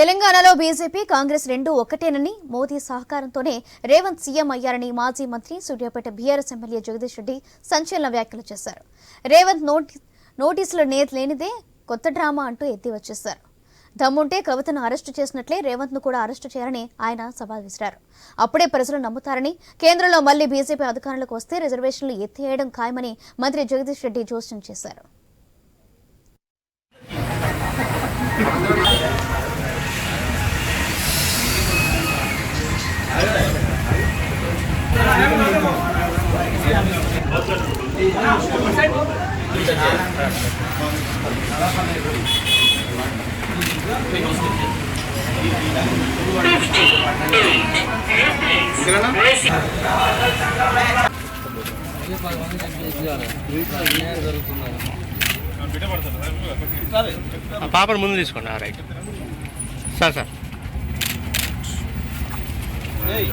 తెలంగాణలో బీజేపీ కాంగ్రెస్ రెండు ఒకటేనని మోదీ సహకారంతోనే రేవంత్ సీఎం అయ్యారని మాజీ మంత్రి సూర్యాపేట బీఆర్ఎస్ ఎమ్మెల్యే జగదీష్ రెడ్డి సంచలన వ్యాఖ్యలు చేశారు. రేవంత్ నోటి నోటీసులు నేత లేనిదే కొత్త డ్రామా అంటూ ఎత్తి వచ్చేశారు. దమ్ముంటే కవితను అరెస్టు చేసినట్లే రేవంత్ను కూడా అరెస్టు చేయాలని ఆయన సవాల్ విసిరారు. అప్పుడే ప్రజలు నమ్ముతారని కేంద్రంలో మళ్ళీ బీజేపీ అధికారంలోకి వస్తే రిజర్వేషన్లు ఎత్తేయడం ఖాయమని మంత్రి జగదీష్ రెడ్డి జోస్యం చేశారు. పాపను ముందు తీసుకోండి ఆ right. Sir sir. Right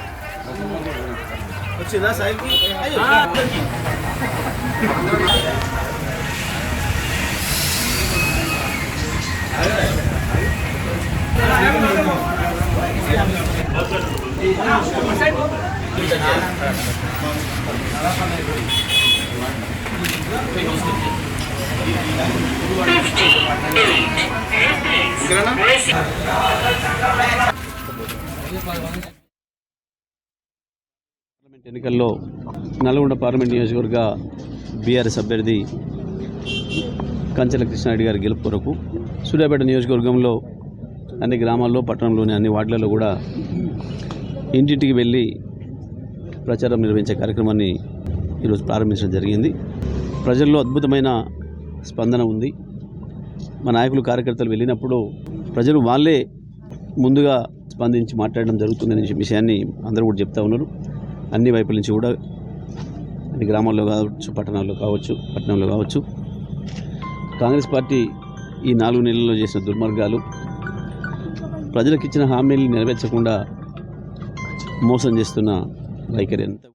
side parliament ఎన్నికల్లో నల్గొండ పార్లమెంట్ నియోజకవర్గ బీఆర్ఎస్ అభ్యర్థి కంచెల కృష్ణారెడ్డి గారి గెలుపు కొరకు సూర్యాపేట నియోజకవర్గంలో అన్ని గ్రామాల్లో పట్టణంలోని అన్ని వార్డులలో కూడా ఇంటింటికి వెళ్ళి ప్రచారం నిర్వహించే కార్యక్రమాన్ని ఈరోజు ప్రారంభించడం జరిగింది. ప్రజల్లో అద్భుతమైన స్పందన ఉంది. మా నాయకులు కార్యకర్తలు వెళ్ళినప్పుడు ప్రజలు వాళ్ళే ముందుగా స్పందించి మాట్లాడడం జరుగుతుందనే విషయాన్ని అందరూ కూడా చెప్తా ఉన్నారు. అన్ని వైపుల నుంచి కూడా అన్ని గ్రామాల్లో కావచ్చు పట్టణాల్లో కావచ్చు పట్టణంలో కావచ్చు. కాంగ్రెస్ పార్టీ ఈ నాలుగు నెలల్లో చేసిన దుర్మార్గాలు ప్రజలకు ఇచ్చిన హామీలు నెరవేర్చకుండా మోసం చేస్తున్న వైఖరి ఎంత